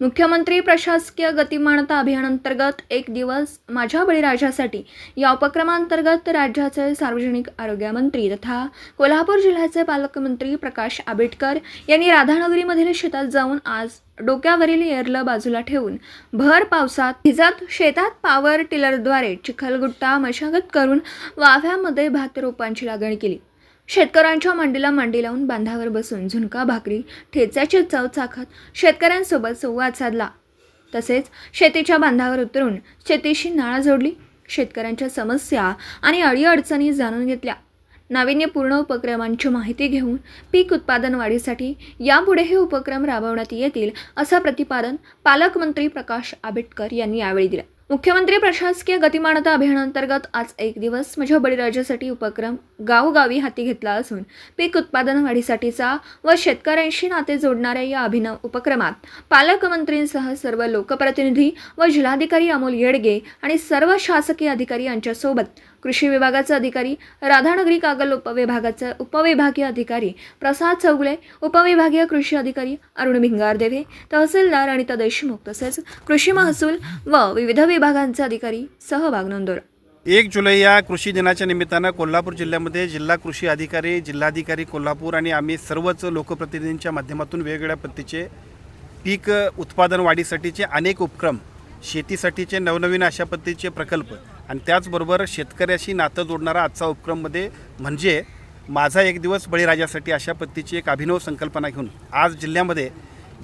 मुख्यमंत्री प्रशासकीय गतिमानता अभियानांतर्गत एक दिवस माझ्या बळीराजासाठी या उपक्रमांतर्गत राज्याचे सार्वजनिक आरोग्यमंत्री तथा कोल्हापूर जिल्ह्याचे पालकमंत्री प्रकाश आंबेडकर यांनी राधानगरीमधील शेतात जाऊन आज डोक्यावरील एरलं बाजूला ठेवून भर पावसात भिजत शेतात पावर टिलरद्वारे चिखलगुट्टा मशागत करून वाव्यामध्ये भात रोपांची लागण केली. शेतकऱ्यांच्या मांडीला मांडी लावून बांधावर बसून झुणका भाकरी ठेच्याची चव चाखत शेतकऱ्यांसोबत संवाद साधला. तसेच शेतीच्या बांधावर उतरून शेतीशी नाळा जोडली शेतकऱ्यांच्या समस्या आणि अडीअडचणी जाणून घेतल्या. नाविन्यपूर्ण उपक्रमांची माहिती घेऊन पीक उत्पादन वाढीसाठी यापुढे हे उपक्रम राबवण्यात येतील असं प्रतिपादन पालकमंत्री प्रकाश आंबेडकर यांनी यावेळी दिलं. मुख्यमंत्री प्रशासकीय गतिमानता अभियानांतर्गत आज एक दिवस माझ्या बळीराजासाठी उपक्रम गावोगावी हाती घेतला असून पीक उत्पादन वाढीसाठीचा व शेतकऱ्यांशी नाते जोडणाऱ्या या अभिनव उपक्रमात पालकमंत्रींसह सर्व लोकप्रतिनिधी व जिल्हाधिकारी अमोल येडगे आणि सर्व शासकीय अधिकारी यांच्यासोबत कृषी विभागाचे अधिकारी राधानगरी कागल उपविभागाचे उपविभागीय अधिकारी प्रसाद चौगुले उपविभागीय कृषी अधिकारी अरुण भिंगारदेवे तहसीलदार अनिता देशमुख तसेच कृषी महसूल व विविध विभागांचे अधिकारी सहभाग नोंदवला. एक जुलै या कृषी दिनाच्या निमित्तानं कोल्हापूर जिल्ह्यामध्ये जिल्हा कृषी अधिकारी जिल्हाधिकारी कोल्हापूर आणि आम्ही सर्वच लोकप्रतिनिधींच्या माध्यमातून वेगवेगळ्या पद्धतीचे पीक उत्पादन वाढीसाठीचे अनेक उपक्रम शेतीसाठीचे नवनवीन अशा पद्धतीचे प्रकल्प आणि त्याचबरोबर शेतकऱ्याशी नातं जोडणारा आजचा उपक्रममध्ये म्हणजे माझा एक दिवस बळीराजासाठी अशा पद्धतीची एक अभिनव संकल्पना घेऊन आज जिल्ह्यामध्ये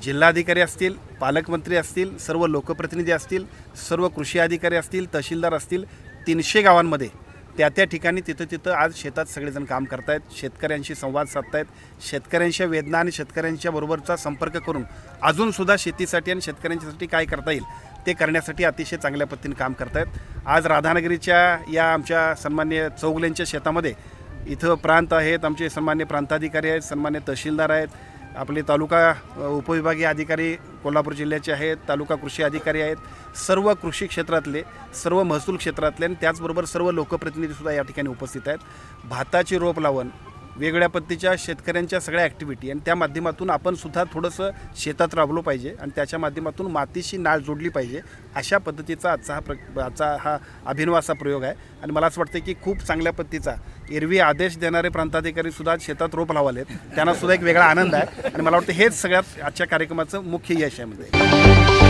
जिल्हाधिकारी असतील पालकमंत्री असतील सर्व लोकप्रतिनिधी असतील सर्व कृषी अधिकारी असतील तहसीलदार असतील तीनशे गावांमध्ये त्या त्या ठिकाणी तिथं तिथं आज शेतात सगळेजण काम करतायत. शेतकऱ्यांशी संवाद साधतायत. शेतकऱ्यांच्या वेदना आणि शेतकऱ्यांच्या बरोबरचा संपर्क करून अजूनसुद्धा शेतीसाठी आणि शेतकऱ्यांच्यासाठी काय करता येईल ते करण्यासाठी अतिशय चांगल्या पद्धतीने काम करतायत. आज राधानगरीच्या या आमच्या सन्मान्य चौगुलेंच्या शेतामध्ये इथं प्रांत आहेत. आमचे सन्मान्य प्रांताधिकारी आहेत सन्मान्य तहसीलदार आहेत. आपले तालुका उपविभागीय अधिकारी कोल्हापूर जिल्ह्याचे आहेत तालुका कृषी अधिकारी आहेत सर्व कृषी क्षेत्रातले सर्व महसूल क्षेत्रातले आणि त्याचबरोबर सर्व लोकप्रतिनिधीसुद्धा या ठिकाणी उपस्थित आहेत. भाताची रोप लावण वेगवेगळ्या पद्धतीच्या शेतकऱ्यांच्या सगळ्या ॲक्टिव्हिटी आणि त्या माध्यमातून आपण सुद्धा थोडंसं शेतात राबलो पाहिजे आणि त्याच्या माध्यमातून मातीशी नाळ जोडली पाहिजे अशा पद्धतीचा आजचा हा प्र आजचा हा अभिनव असा प्रयोग आहे. आणि मला असं वाटतं की खूप चांगल्या पद्धतीचा एरवी आदेश देणारे प्रांताधिकारी सुद्धा शेतात रोप लावाले त्यांना सुद्धा एक वेगळा आनंद आहे. आणि मला वाटतं हेच सगळ्यात आजच्या कार्यक्रमाचं मुख्य यश आहे म्हणजे.